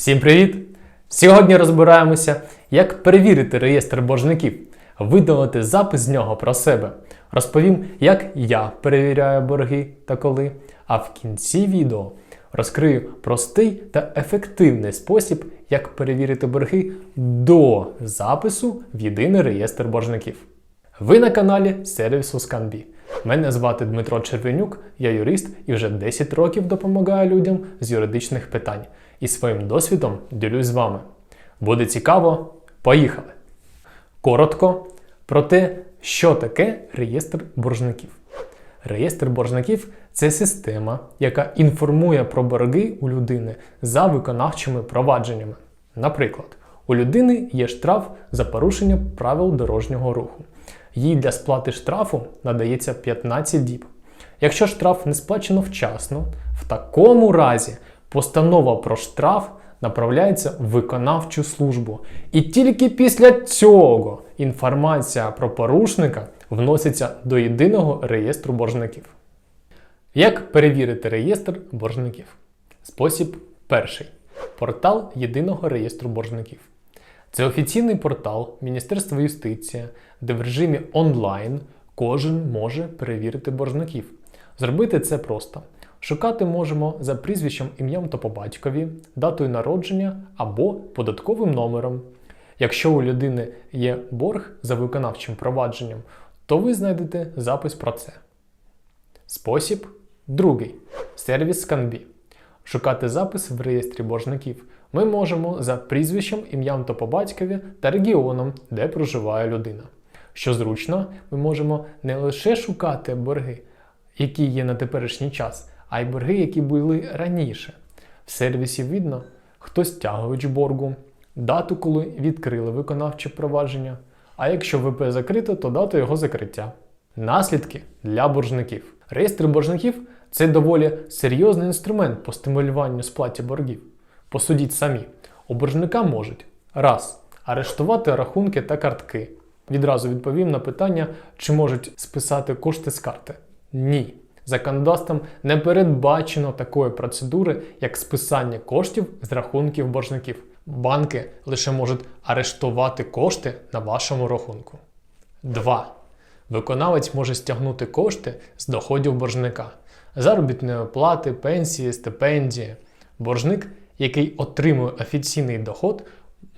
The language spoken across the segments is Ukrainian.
Всім привіт! Сьогодні розбираємося, як перевірити реєстр боржників, видалити запис з нього про себе. Розповім, як я перевіряю борги та коли. А в кінці відео розкрию простий та ефективний спосіб, як перевірити борги до запису в єдиний реєстр боржників. Ви на каналі сервісу Scanbі. Мене звати Дмитро Червенюк, я юрист і вже 10 років допомагаю людям з юридичних питань. І своїм досвідом ділюсь з вами. Буде цікаво? Поїхали! Коротко про те, що таке реєстр боржників. Реєстр боржників це система, яка інформує про борги у людини за виконавчими провадженнями. Наприклад, у людини є штраф за порушення правил дорожнього руху. Їй для сплати штрафу надається 15 діб. Якщо штраф не сплачено вчасно, в такому разі постанова про штраф направляється в виконавчу службу. І тільки після цього інформація про порушника вноситься до єдиного реєстру боржників. Як перевірити реєстр боржників? Спосіб перший. Портал єдиного реєстру боржників. Це офіційний портал Міністерства юстиції, де в режимі онлайн кожен може перевірити боржників. Зробити це просто. Шукати можемо за прізвищем, ім'ям та по батькові, датою народження або податковим номером. Якщо у людини є борг за виконавчим провадженням, то ви знайдете запис про це. Спосіб другий. Сервіс Scanbі. Шукати запис в реєстрі боржників ми можемо за прізвищем, ім'ям та по батькові та регіоном, де проживає людина. Що зручно, ми можемо не лише шукати борги, які є на теперішній час, а й борги, які були раніше. В сервісі видно, хто стягувач боргу, дату, коли відкрили виконавче провадження, а якщо ВП закрито, то дату його закриття. Наслідки для боржників. Реєстр боржників це доволі серйозний інструмент по стимулюванню сплаті боргів. Посудіть самі. У боржника можуть раз. Арештувати рахунки та картки. Відразу відповім на питання, чи можуть списати кошти з карти. Ні. Законодавством не передбачено такої процедури, як списання коштів з рахунків боржників. Банки лише можуть арештувати кошти на вашому рахунку. 2. Виконавець може стягнути кошти з доходів боржника, заробітної плати, пенсії, стипендії. Боржник, який отримує офіційний доход,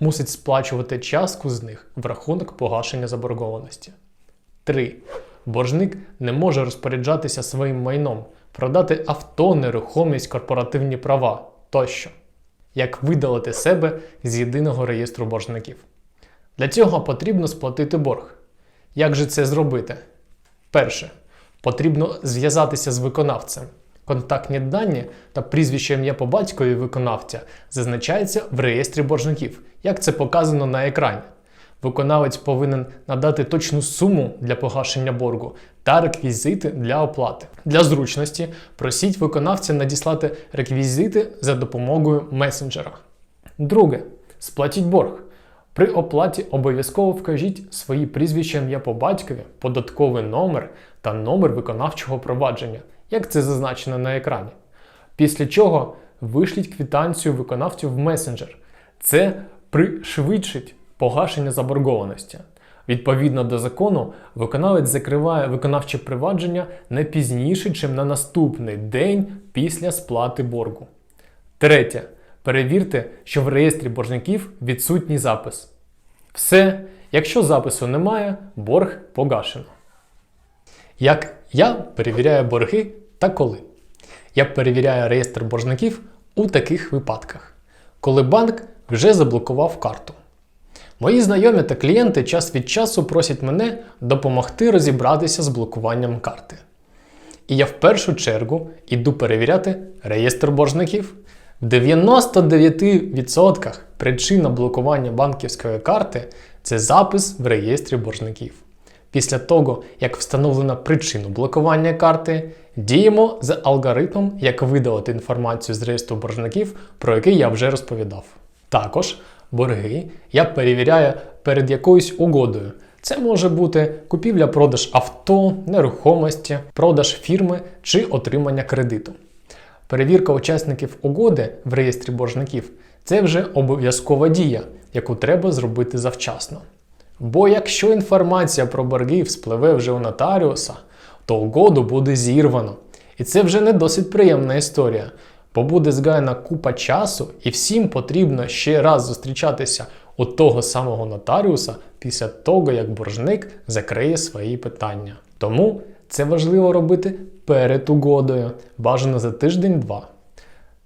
мусить сплачувати частку з них в рахунок погашення заборгованості. 3. Боржник не може розпоряджатися своїм майном, продати авто, нерухомість, корпоративні права тощо. Як видалити себе з єдиного реєстру боржників. Для цього потрібно сплатити борг. Як же це зробити? Перше. Потрібно зв'язатися з виконавцем. Контактні дані та прізвище ім'я по батькові виконавця зазначаються в реєстрі боржників, як це показано на екрані. Виконавець повинен надати точну суму для погашення боргу та реквізити для оплати. Для зручності просіть виконавця надіслати реквізити за допомогою месенджера. Друге. Сплатіть борг. При оплаті обов'язково вкажіть свої прізвища ім'я по батькові, податковий номер та номер виконавчого провадження, як це зазначено на екрані. Після чого вишліть квитанцію виконавцю в месенджер. Це пришвидшить погашення заборгованості. Відповідно до закону, виконавець закриває виконавче провадження не пізніше, ніж на наступний день після сплати боргу. Третє. Перевірте, що в реєстрі боржників відсутній запис. Все, якщо запису немає, борг погашено. Як я перевіряю борги та коли? Я перевіряю реєстр боржників у таких випадках, коли банк вже заблокував карту. Мої знайомі та клієнти час від часу просять мене допомогти розібратися з блокуванням карти. І я в першу чергу іду перевіряти реєстр боржників. В 99% причина блокування банківської карти це запис в реєстрі боржників. Після того, як встановлено причину блокування карти, діємо за алгоритмом, як видалити інформацію з реєстру боржників, про який я вже розповідав. Також борги я перевіряю перед якоюсь угодою. Це може бути купівля-продаж авто, нерухомості, продаж фірми чи отримання кредиту. Перевірка учасників угоди в реєстрі боржників Це вже обов'язкова дія, яку треба зробити завчасно. Бо якщо інформація про борги вспливе вже у нотаріуса, то угоду буде зірвано. І це вже не досить приємна історія, бо буде згаяна купа часу, і всім потрібно ще раз зустрічатися у того самого нотаріуса після того, як боржник закриє свої питання. Тому це важливо робити перед угодою, бажано за тиждень-два.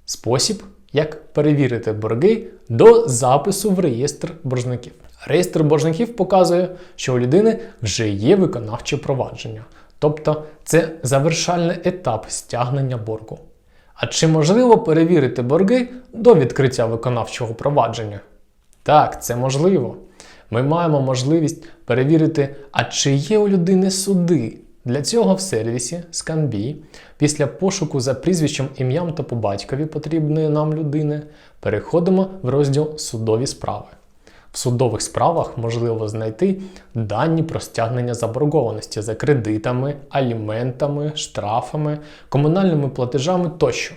Спосіб, як перевірити борги до запису в реєстр боржників. Реєстр боржників показує, що у людини вже є виконавче провадження, тобто це завершальний етап стягнення боргу. А чи можливо перевірити борги до відкриття виконавчого провадження? Так, це можливо. Ми маємо можливість перевірити, а чи є у людини суди. Для цього в сервісі ScanBee після пошуку за прізвищем, ім'ям та по батькові потрібної нам людини переходимо в розділ Судові справи. В судових справах можливо знайти дані про стягнення заборгованості за кредитами, аліментами, штрафами, комунальними платежами тощо.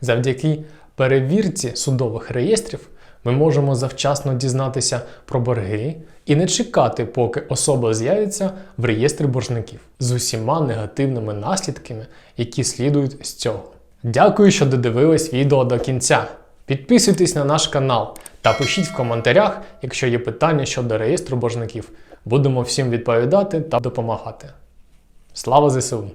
Завдяки перевірці судових реєстрів ми можемо завчасно дізнатися про борги і не чекати, поки особа з'явиться в реєстрі боржників з усіма негативними наслідками, які слідують з цього. Дякую, що додивились відео до кінця. Підписуйтесь на наш канал та пишіть в коментарях, якщо є питання щодо реєстру боржників. Будемо всім відповідати та допомагати. Слава ЗСУ!